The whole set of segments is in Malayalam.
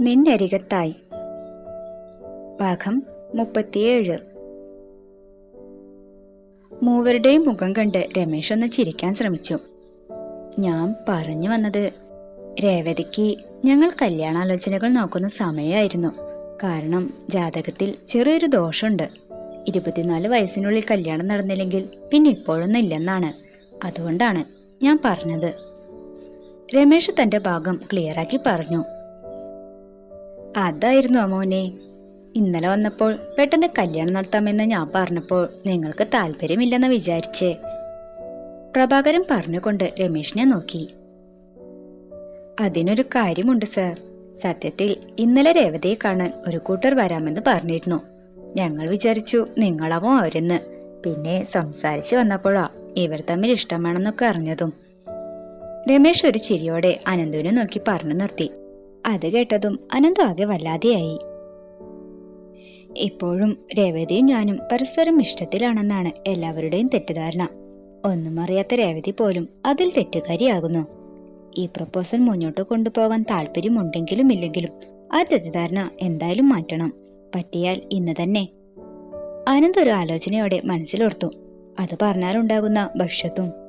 നിന്നരികത്തായി ഭാഗം മുപ്പത്തിയേഴ്. മൂവരുടെയും മുഖം കണ്ട് രമേശ് ഒന്ന് ചിരിക്കാൻ ശ്രമിച്ചു. ഞാൻ പറഞ്ഞു വന്നത് രേവതിക്ക് ഞങ്ങൾ കല്യാണാലോചനകൾ നോക്കുന്ന സമയമായിരുന്നു. കാരണം ജാതകത്തിൽ ചെറിയൊരു ദോഷമുണ്ട്. ഇരുപത്തിനാല് വയസ്സിനുള്ളിൽ കല്യാണം നടന്നില്ലെങ്കിൽ പിന്നെ ഇപ്പോഴൊന്നും ഇല്ലെന്നാണ്. അതുകൊണ്ടാണ് ഞാൻ പറഞ്ഞത്. രമേശ് തന്റെ ഭാഗം ക്ലിയറാക്കി പറഞ്ഞു. അതായിരുന്നു അമോനെ. ഇന്നലെ വന്നപ്പോൾ പെട്ടെന്ന് കല്യാണം നടത്താമെന്ന് ഞാൻ പറഞ്ഞപ്പോൾ നിങ്ങൾക്ക് താല്പര്യമില്ലെന്ന് വിചാരിച്ചേ. പ്രഭാകരൻ പറഞ്ഞുകൊണ്ട് രമേശിനെ നോക്കി. അതിനൊരു കാര്യമുണ്ട് സർ. സത്യത്തിൽ ഇന്നലെ രേവതയെ കാണാൻ ഒരു കൂട്ടർ വരാമെന്ന് പറഞ്ഞിരുന്നു. ഞങ്ങൾ വിചാരിച്ചു നിങ്ങളാവോ അവരെന്ന്. പിന്നെ സംസാരിച്ചു വന്നപ്പോഴാ ഇവർ തമ്മിൽ ഇഷ്ടമാണെന്നൊക്കെ അറിഞ്ഞതും. രമേശ് ഒരു ചിരിയോടെ അനന്തുവിനെ നോക്കി പറഞ്ഞു നിർത്തി. അത് കേട്ടതും അനന്തു ആകെ വല്ലാതെയായി. ഇപ്പോഴും രേവതിയും ഞാനും പരസ്പരം ഇഷ്ടത്തിലാണെന്നാണ് എല്ലാവരുടെയും തെറ്റിദ്ധാരണ. ഒന്നും അറിയാത്ത രേവതി പോലും അതിൽ തെറ്റുകാരിയാകുന്നു. ഈ പ്രപ്പോസൽ മുന്നോട്ട് കൊണ്ടുപോകാൻ താല്പര്യമുണ്ടെങ്കിലും ഇല്ലെങ്കിലും ആ തെറ്റിദ്ധാരണ എന്തായാലും മാറ്റണം. പറ്റിയാൽ ഇന്ന് തന്നെ. ആനന്ദ് ഒരു ആലോചനയോടെ മനസ്സിലോർത്തു. അത് പറഞ്ഞാലുണ്ടാകുന്ന ഭക്ഷ്യത്തും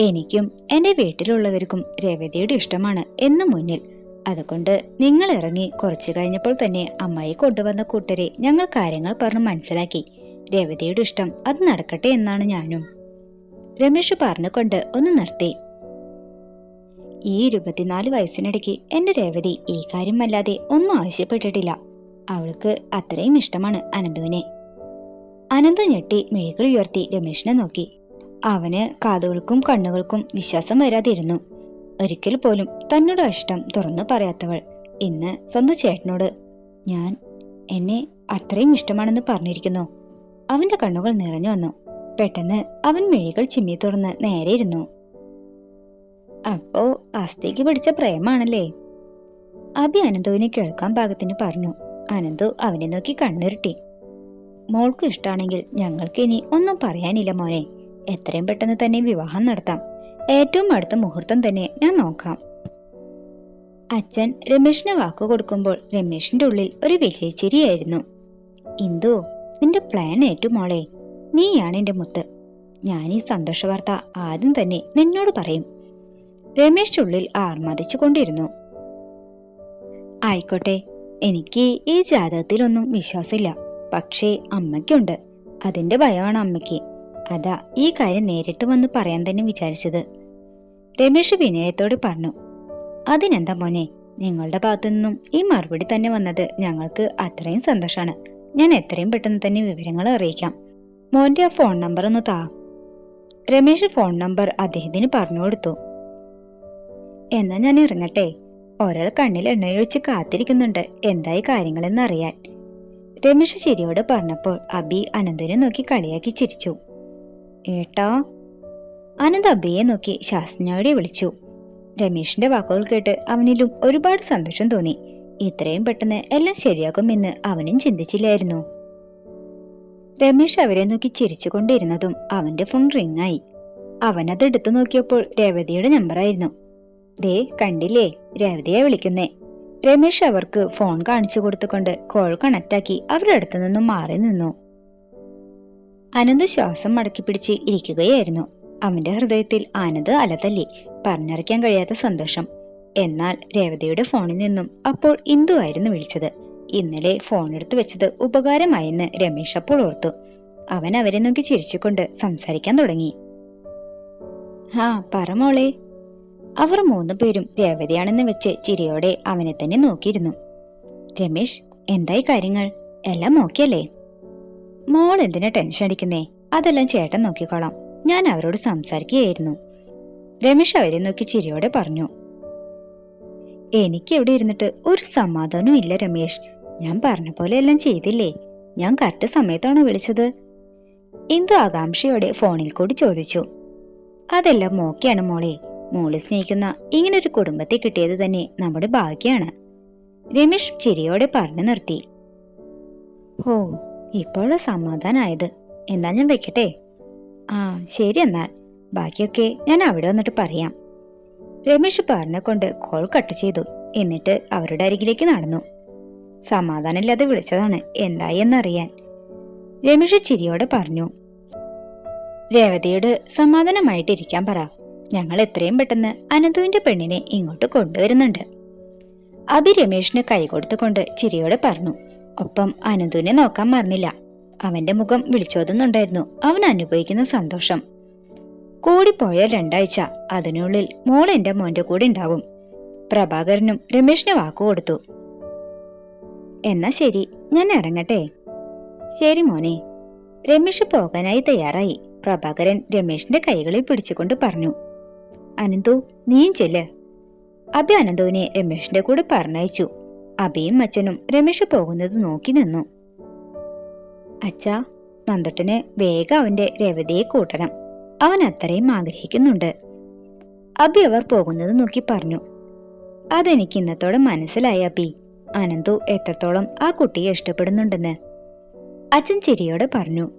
എനിക്കും എന്റെ വീട്ടിലുള്ളവർക്കും രേവതിയുടെ ഇഷ്ടമാണ് എന്ന് മുന്നിൽ. അതുകൊണ്ട് നിങ്ങൾ ഇറങ്ങി കുറച്ചു കഴിഞ്ഞപ്പോൾ തന്നെ അമ്മായി കൊണ്ടുവന്ന കൂട്ടരെ ഞങ്ങൾ കാര്യങ്ങൾ പറഞ്ഞു മനസ്സിലാക്കി. രേവതിയുടെ ഇഷ്ടം അത് നടക്കട്ടെ എന്നാണ് ഞാനും. രമേശ് പറഞ്ഞുകൊണ്ട് ഒന്ന് നിർത്തി. ഈ ഇരുപത്തിനാല് വയസ്സിനിടയ്ക്ക് എന്റെ രേവതി ഈ കാര്യമല്ലാതെ ഒന്നും ആവശ്യപ്പെട്ടിട്ടില്ല. അവൾക്ക് അത്രയും ഇഷ്ടമാണ് അനന്തുവിനെ. അനന്തു ഞെട്ടി മെഴുകൾ ഉയർത്തി രമേശിനെ നോക്കി. അവന് കാതുകൾക്കും കണ്ണുകൾക്കും വിശ്വാസം വരാതിരുന്നു. ഒരിക്കൽ പോലും തന്നോട് ഇഷ്ടം തുറന്നു പറയാത്തവൾ ഇന്ന് സ്വന്തം ചേട്ടനോട് ഞാൻ എന്നെ അത്രയും ഇഷ്ടമാണെന്ന് പറഞ്ഞിരിക്കുന്നു. അവന്റെ കണ്ണുകൾ നിറഞ്ഞു വന്നു. പെട്ടെന്ന് അവൻ മിഴികൾ ചിമ്മി തുറന്ന് നേരെ ഇരുന്നു. അപ്പോ അസ്ഥിക്ക് പിടിച്ച പ്രേമാണല്ലേ? അഭി അനന്തുവിനെ കേൾക്കാൻ പാകത്തിന് പറഞ്ഞു. അനന്തു അവനെ നോക്കി കണ്ണുരുട്ടി. മോൾക്ക് ഇഷ്ടമാണെങ്കിൽ ഞങ്ങൾക്ക് ഇനി ഒന്നും പറയാനില്ല മോനെ. എത്രയും പെട്ടെന്ന് തന്നെ വിവാഹം നടത്താം. ഏറ്റവും അടുത്ത മുഹൂർത്തം തന്നെ ഞാൻ നോക്കാം. അച്ഛൻ രമേശിന് വാക്കു കൊടുക്കുമ്പോൾ രമേശിന്റെ ഉള്ളിൽ ഒരു വലിയ ചിരിയായിരുന്നു ഇന്ദു നിന്റെ പ്ലാൻ ഏറ്റു മോളെ. നീയാണ് എന്റെ മുത്ത്. ഞാൻ ഈ സന്തോഷ വാർത്ത ആദ്യം തന്നെ നിന്നോട് പറയും. രമേശ് ഉള്ളിൽ ആർമാദിച്ചു കൊണ്ടിരുന്നു. ആയിക്കോട്ടെ എനിക്ക് ഈ ജാതകത്തിലൊന്നും വിശ്വാസമില്ല. പക്ഷേ അമ്മയ്ക്കുണ്ട്. അതിന്റെ ഭയമാണ് അമ്മയ്ക്ക്. അതാ ഈ കാര്യം നേരിട്ട് വന്ന് പറയാൻ തന്നെ വിചാരിച്ചത്. രമേഷ് വിനയത്തോട് പറഞ്ഞു അതിനെന്താ മോനെ? നിങ്ങളുടെ ഭാഗത്തു നിന്നും ഈ മറുപടി തന്നെ വന്നത് ഞങ്ങൾക്ക് അത്രയും സന്തോഷമാണ് ഞാൻ എത്രയും പെട്ടെന്ന് തന്നെ വിവരങ്ങൾ അറിയിക്കാം. മോന്റെ ആ ഫോൺ നമ്പർ ഒന്ന് താ. രമേഷ് ഫോൺ നമ്പർ അദ്ദേഹത്തിന് പറഞ്ഞു കൊടുത്തു. എന്നാ ഞാൻ ഇറങ്ങട്ടെ. ഒരാൾ കണ്ണിൽ എണ്ണയൊഴിച്ച് കാത്തിരിക്കുന്നുണ്ട്. എന്തായി കാര്യങ്ങളെന്ന് അറിയാൻ. ശരിയോട് പറഞ്ഞപ്പോൾ അബി അനന്തനെ നോക്കി കളിയാക്കി ചിരിച്ചു. ഏട്ടാ? അനന്ത് അബിയെ നോക്കി ശാസ്ത്രജ്ഞയോടെ വിളിച്ചു. രമേശിന്റെ വാക്കുകൾ കേട്ട് അവനിലും ഒരുപാട് സന്തോഷം തോന്നി. ഇത്രയും പെട്ടെന്ന് എല്ലാം ശരിയാകുമെന്ന് അവനും ചിന്തിച്ചില്ലായിരുന്നു. രമേശ് അവരെ നോക്കി ചിരിച്ചുകൊണ്ടിരുന്നതും അവന്റെ ഫോൺ റിംഗ് ആയി. അവനത് എടുത്തു നോക്കിയപ്പോൾ രേവതിയുടെ നമ്പറായിരുന്നു ദേ കണ്ടില്ലേ? രേവതിയെ വിളിക്കുന്നേ. രമേശ് അവർക്ക് ഫോൺ കാണിച്ചു കൊടുത്തുകൊണ്ട് കോൾ കണക്റ്റാക്കി അവരുടെ അടുത്തു നിന്നും മാറി നിന്നു. അനന്ത് ശ്വാസം മടക്കി പിടിച്ച് ഇരിക്കുകയായിരുന്നു. അവന്റെ ഹൃദയത്തിൽ ആനന്ദ് അലതല്ലി പറഞ്ഞറിയിക്കാൻ കഴിയാത്ത സന്തോഷം. എന്നാൽ രേവതിയുടെ ഫോണിൽ നിന്നും അപ്പോൾ ഇന്ദു ആയിരുന്നു വിളിച്ചത്. ഇന്നലെ ഫോൺ എടുത്തു വെച്ചത് ഉപകാരമായെന്ന് രമേശ് അപ്പോൾ ഓർത്തു. അവൻ അവരെ നോക്കി ചിരിച്ചുകൊണ്ട് സംസാരിക്കാൻ തുടങ്ങി. ആ പറ മോളെ. അവർ മൂന്ന് പേരും രേവതിയാണെന്ന് വെച്ച് ചിരിയോടെ അവനെ തന്നെ നോക്കിയിരുന്നു. രമേശ് എന്തായി കാര്യങ്ങൾ? എല്ലാം ഓക്കെയല്ലേ? മോൾ എന്തിനാ ടെൻഷൻ അടിക്കുന്നേ? അതെല്ലാം ചേട്ടൻ നോക്കിക്കോളാം. ഞാൻ അവരോട് സംസാരിക്കുകയായിരുന്നു. രമേശ് അവരെ നോക്കി ചിരിയോടെ പറഞ്ഞു. എനിക്ക് എവിടെ ഇരുന്നിട്ട് ഒരു സമാധാനവും ഇല്ല രമേശ്. ഞാൻ പറഞ്ഞ പോലെ എല്ലാം ചെയ്തില്ലേ? ഞാൻ കറക്റ്റ് സമയത്താണ് വിളിച്ചത്? ഇന്ദു ആകാംക്ഷയോടെ ഫോണിൽ കൂടി ചോദിച്ചു. അതെല്ലാം മോക്കെയാണ് മോളെ. മോളെ സ്നേഹിക്കുന്ന ഇങ്ങനൊരു കുടുംബത്തെ കിട്ടിയത് തന്നെ നമ്മുടെ ഭാഗ്യമാണ് രമേഷ് ചിരിയോടെ പറഞ്ഞു നിർത്തി. ഓ ഇപ്പോഴാ സമാധാനമായത് എന്നാൽ ഞാൻ വെക്കട്ടെ? ആ ശരി എന്നാൽ. ബാക്കിയൊക്കെ ഞാൻ അവിടെ വന്നിട്ട് പറയാം. രമേഷ് പറഞ്ഞ കൊണ്ട് കോൾ കട്ട് ചെയ്തു. എന്നിട്ട് അവരുടെ അരികിലേക്ക് നടന്നു. സമാധാനമില്ലാതെ വിളിച്ചതാണ്. എന്തായി എന്നറിയാൻ. രമേഷ് ചിരിയോടെ പറഞ്ഞു. രേവതിയോട് സമാധാനമായിട്ടിരിക്കാൻ പറ. ഞങ്ങൾ എത്രയും പെട്ടെന്ന് അനന്തുവിന്റെ പെണ്ണിനെ ഇങ്ങോട്ട് കൊണ്ടുവരുന്നുണ്ട്. അഭി രമേഷിന് കൈ കൊടുത്തുകൊണ്ട് ചിരിയോടെ പറഞ്ഞു. ഒപ്പം അനന്തുവിനെ നോക്കാൻ മറന്നില്ല. അവന്റെ മുഖം വിളിച്ചോതുന്നുണ്ടായിരുന്നു. അവൻ അനുഭവിക്കുന്ന സന്തോഷം. കൂടിപ്പോയ രണ്ടാഴ്ച. അതിനുള്ളിൽ മോൾ എന്റെ മോന്റെ കൂടെ ഉണ്ടാകും പ്രഭാകരനും രമേഷിന് വാക്കു കൊടുത്തു. എന്നാ ശരി ഞാൻ ഇറങ്ങട്ടെ. ശരി മോനെ. രമേഷ് പോകാനായി തയ്യാറായി. പ്രഭാകരൻ രമേഷിന്റെ കൈകളിൽ പിടിച്ചുകൊണ്ട് പറഞ്ഞു. അനന്തു നീയും ചെല്ല്. അഭി അനന്തുവിനെ രമേഷിന്റെ കൂടെ പറഞ്ഞയച്ചു. അഭിയും അച്ഛനും രമേഷ് പോകുന്നത് നോക്കി നിന്നു. അച്ഛ നന്ദട്ടന് വേഗം അവന്റെ രവതയെ കൂട്ടണം. അവൻ അത്രയും ആഗ്രഹിക്കുന്നുണ്ട്. അബി അവർ പോകുന്നത് നോക്കി പറഞ്ഞു. അതെനിക്ക് ഇന്നത്തോടെ മനസ്സിലായി അബി. അനന്തു എത്രത്തോളം ആ കുട്ടിയെ ഇഷ്ടപ്പെടുന്നുണ്ടെന്ന്. അച്ഛൻ ചിരിയോടെ പറഞ്ഞു.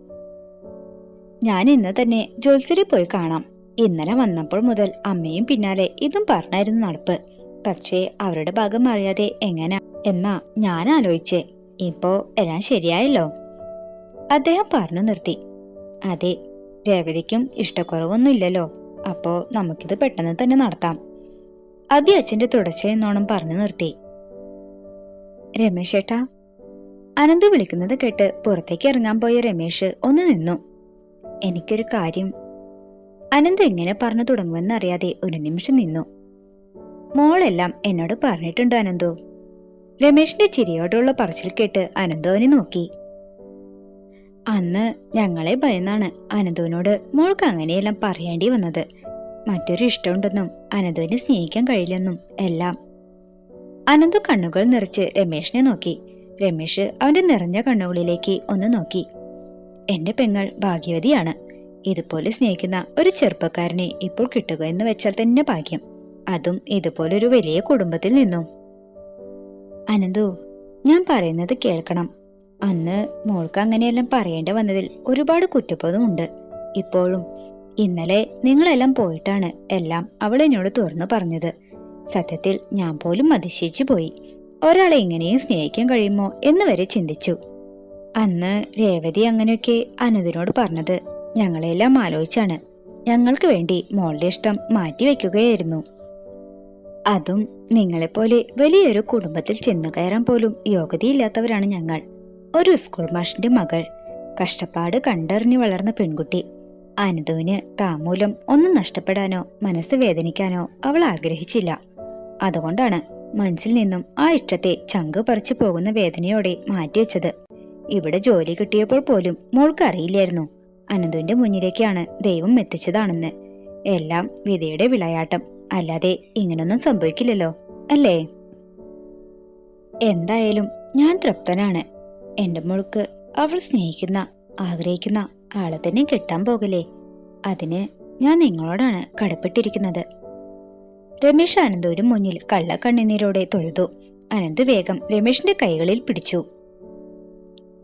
ഞാൻ ഇന്ന് തന്നെ ജോത്സരി പോയി കാണാം. ഇന്നലെ വന്നപ്പോൾ മുതൽ അമ്മയും പിന്നാലെ ഇതും പറഞ്ഞായിരുന്നു നടപ്പ്. പക്ഷേ അവരുടെ ഭാഗം അറിയാതെ എങ്ങനെ എന്നാ ഞാൻ ആലോചിച്ചേ ഇപ്പോ എല്ലാം ശരിയായല്ലോ? അദ്ദേഹം പറഞ്ഞു നിർത്തി. അതെ രേവതിക്കും ഇഷ്ടക്കുറവൊന്നുമില്ലല്ലോ. അപ്പോ നമുക്കിത് പെട്ടെന്ന് തന്നെ നടത്താം. അബി അച്ഛന്റെ തുടർച്ചയെന്നോണം പറഞ്ഞു നിർത്തി. രമേശ് ഏട്ടാ അനന്ത് വിളിക്കുന്നത് കേട്ട് പുറത്തേക്ക് ഇറങ്ങാൻ പോയ രമേശ് ഒന്ന് നിന്നു. എനിക്കൊരു കാര്യം. അനന്ത് എങ്ങനെ പറഞ്ഞു തുടങ്ങുമെന്നറിയാതെ ഒരു നിമിഷം നിന്നു. മോളെല്ലാം എന്നോട് പറഞ്ഞിട്ടുണ്ട് അനന്തു? രമേശിന്റെ ചിരിയോടുള്ള പറച്ചിൽ കേട്ട് അനന്തോനെ നോക്കി. അന്ന് ഞങ്ങളെ ഭയന്നാണ് അനന്തോനോട് മോൾക്ക് അങ്ങനെയെല്ലാം പറയേണ്ടി വന്നത്. മറ്റൊരു ഇഷ്ടമുണ്ടെന്നും അനന്തോനെ സ്നേഹിക്കാൻ കഴിയില്ലെന്നും എല്ലാം. അനന്തു കണ്ണുകൾ നിറച്ച് രമേശിനെ നോക്കി. രമേശ് അവന്റെ നിറഞ്ഞ കണ്ണുകളിലേക്ക് ഒന്ന് നോക്കി. എന്റെ പെങ്ങൾ ഭാഗ്യവതിയാണ്. ഇതുപോലെ സ്നേഹിക്കുന്ന ഒരു ചെറുപ്പക്കാരനെ ഇപ്പോൾ കിട്ടുക എന്ന് വെച്ചാൽ തന്നെ ഭാഗ്യം. അതും ഇതുപോലൊരു വലിയ കുടുംബത്തിൽ നിന്നും. അനന്തു ഞാൻ പറയുന്നത് കേൾക്കണം. അന്ന് മോൾക്ക് അങ്ങനെയെല്ലാം പറയേണ്ടി വന്നതിൽ ഒരുപാട് കുറ്റബോധമുണ്ട് ഇപ്പോഴും ഇന്നലെ നിങ്ങളെല്ലാം പോയിട്ടാണ് എല്ലാം അവൾ എന്നോട് തുറന്നു പറഞ്ഞത്. സത്യത്തിൽ ഞാൻ പോലും അതിശയിച്ചു പോയി. ഒരാളെ ഇങ്ങനെയും സ്നേഹിക്കാൻ കഴിയുമോ എന്ന് വരെ ചിന്തിച്ചു. അന്ന് രേവതി അങ്ങനെയൊക്കെ അനുദിനോട് പറഞ്ഞത് ഞങ്ങളെല്ലാം ആലോചിച്ചാണ്. ഞങ്ങൾക്ക് വേണ്ടി മോളുടെ ഇഷ്ടം മാറ്റിവെക്കുകയായിരുന്നു. അതും നിങ്ങളെപ്പോലെ വലിയൊരു കുടുംബത്തിൽ ചെന്നു കയറാൻ പോലും യോഗ്യതയില്ലാത്തവരാണ് ഞങ്ങൾ. ഒരു സ്കൂൾ മാഷിന്റെ മകൾ. കഷ്ടപ്പാട് കണ്ടറിഞ്ഞു വളർന്ന പെൺകുട്ടി. അനന്തുവിന് താമൂലം ഒന്നും നഷ്ടപ്പെടാനോ മനസ്സ് വേദനിക്കാനോ അവൾ ആഗ്രഹിച്ചില്ല. അതുകൊണ്ടാണ് മനസ്സിൽ നിന്നും ആ ഇഷ്ടത്തെ ചങ്ക് പറിച്ചു പോകുന്ന വേദനയോടെ മാറ്റിവെച്ചത്. ഇവിടെ ജോലി കിട്ടിയപ്പോൾ പോലും മോൾക്ക് അറിയില്ലായിരുന്നു. അനന്തുവിന്റെ മുന്നിലേക്കാണ് ദൈവം എത്തിച്ചതാണെന്ന്. എല്ലാം വിധയുടെ വിളയാട്ടം. അല്ലാതെ ഇങ്ങനൊന്നും സംഭവിക്കില്ലല്ലോ അല്ലേ? എന്തായാലും ഞാൻ തൃപ്തനാണ്. എന്റെ മോൾക്ക് അവൾ സ്നേഹിക്കുന്ന ആഗ്രഹിക്കുന്ന ആളെ തന്നെ കിട്ടാൻ പോകലേ അതിന് ഞാൻ നിങ്ങളോടാണ് കടപ്പെട്ടിരിക്കുന്നത്. രമേശ് അനന്തൂര് മുന്നിൽ കള്ളക്കണ്ണുനീരോടെ തൊഴുതു. അനന്ത് വേഗം രമേശിന്റെ കൈകളിൽ പിടിച്ചു.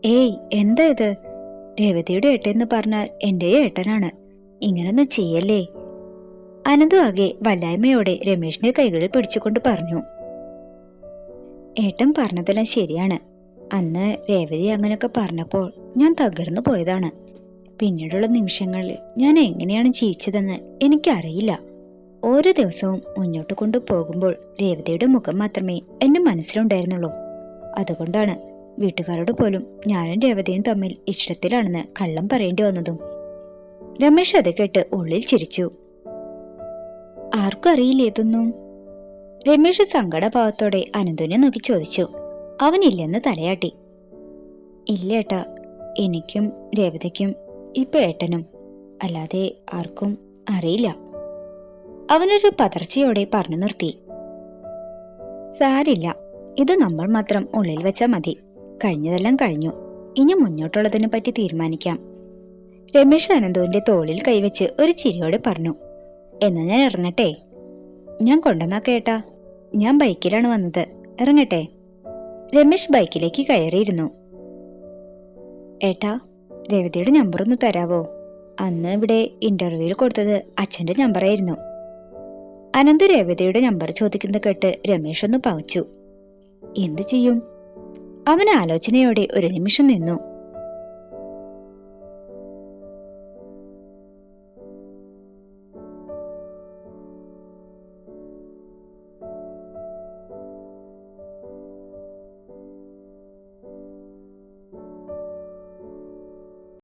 ഏയ് എന്താ ഇത്? രേവതിയുടെ ഏട്ടെന്ന് പറഞ്ഞാൽ എന്റെ ഏട്ടനാണ്. ഇങ്ങനൊന്നും ചെയ്യല്ലേ? അനന്തു ആകെ വല്ലായ്മയോടെ രമേഷിന്റെ കൈകളിൽ പിടിച്ചുകൊണ്ട് പറഞ്ഞു. ഏട്ടൻ പറഞ്ഞതെല്ലാം ശരിയാണ്. അന്ന് രേവതി അങ്ങനെയൊക്കെ പറഞ്ഞപ്പോൾ ഞാൻ തകർന്നു പോയതാണ്. പിന്നീടുള്ള നിമിഷങ്ങളിൽ ഞാൻ എങ്ങനെയാണ് ജീവിച്ചതെന്ന് എനിക്കറിയില്ല. ഓരോ ദിവസവും മുന്നോട്ട് കൊണ്ടു പോകുമ്പോൾ രേവതിയുടെ മുഖം മാത്രമേ എന്റെ മനസ്സിലുണ്ടായിരുന്നുള്ളൂ. അതുകൊണ്ടാണ് വീട്ടുകാരോട് പോലും ഞാനും രേവതിയും തമ്മിൽ ഇഷ്ടത്തിലാണെന്ന് കള്ളം പറയേണ്ടി വന്നതും. രമേശ് അത് കേട്ട് ഉള്ളിൽ ചിരിച്ചു. ആർക്കും അറിയില്ലേ ഇതൊന്നും. രമേഷ് സങ്കടഭാവത്തോടെ അനന്തുവിനെ നോക്കി ചോദിച്ചു. അവനില്ലെന്ന് തലയാട്ടി. ഇല്ല ഏട്ടാ എനിക്കും രേവതിക്കും ഇപ്പൊ ഏട്ടനും അല്ലാതെ ആർക്കും അറിയില്ല. അവനൊരു പതർച്ചയോടെ പറഞ്ഞു നിർത്തി. സാരില്ല ഇത് നമ്മൾ മാത്രം ഉള്ളിൽ വെച്ചാൽ മതി. കഴിഞ്ഞതെല്ലാം കഴിഞ്ഞു. ഇനി മുന്നോട്ടുള്ളതിനെ പറ്റി തീരുമാനിക്കാം. രമേശ് അനന്തുവിന്റെ തോളിൽ കൈവച്ച് ഒരു ചിരിയോടെ പറഞ്ഞു. എന്നാ ഞാൻ ഇറങ്ങട്ടെ. ഞാൻ കൊണ്ടുവന്നാ കേട്ടാ. ഞാൻ ബൈക്കിലാണ് വന്നത്. ഇറങ്ങട്ടെ. രമേശ് ബൈക്കിലേക്ക് കയറിയിരുന്നു. ഏട്ടാ രവതിയുടെ നമ്പർ ഒന്ന് തരാവോ? അന്ന് ഇവിടെ ഇന്റർവ്യൂവിൽ കൊടുത്തത് അച്ഛന്റെ നമ്പറായിരുന്നു അനന്ത് രേവതയുടെ നമ്പർ ചോദിക്കുന്നത് കേട്ട് രമേശ് ഒന്ന് പവച്ചു എന്തു ചെയ്യും? അവൻ ആലോചനയോടെ ഒരു നിമിഷം നിന്നു.